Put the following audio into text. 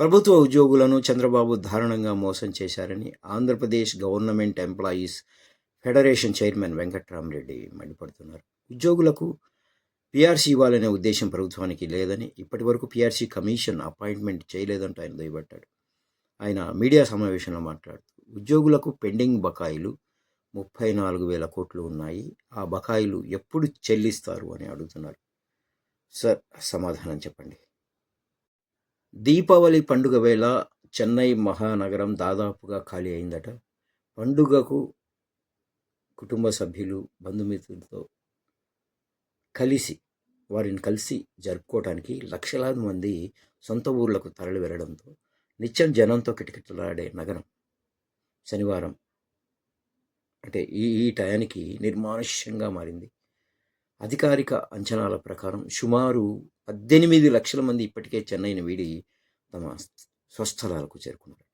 ప్రభుత్వ ఉద్యోగులను చంద్రబాబు దారుణంగా మోసం చేశారని Andhra Pradesh government employees federation chairman Venkatrama Reddy మండిపడుతున్నారు. ఉద్యోగులకు పీఆర్సీ ఇవ్వాలనే ఉద్దేశం ప్రభుత్వానికి లేదని ఇప్పటి వరకు పీఆర్సీ కమిషన్ అపాయింట్మెంట్ చేయలేదంటూ ఆయన దుయ్యబట్టాడు. ఆయన మీడియా సమావేశంలో మాట్లాడుతూ ఉద్యోగులకు పెండింగ్ బకాయిలు ముప్పై నాలుగు వేల కోట్లు ఉన్నాయి ఆ బకాయిలు ఎప్పుడు చెల్లిస్తారు అని అడుగుతున్నారు. సార్ సమాధానం చెప్పండి. దీపావళి పండుగ వేళ చెన్నై మహానగరం దాదాపుగా ఖాళీ అయిందట. పండుగకు కుటుంబ సభ్యులు బంధుమిత్రులతో కలిసి వారిని కలిసి జరుపుకోవడానికి లక్షలాది మంది సొంత ఊర్లకు తరలి వెళ్ళడంతో నిత్యం జనంతో కిటకిటలాడే నగరం శనివారం. అంటే ఈ ఈ టయానికి నిర్మానుష్యంగా మారింది. అధికారిక అంచనాల ప్రకారం సుమారు పద్దెనిమిది లక్షల మంది ఇప్పటికే చెన్నైని వీడి తమ స్వస్థలాలకు చేరుకున్నారు.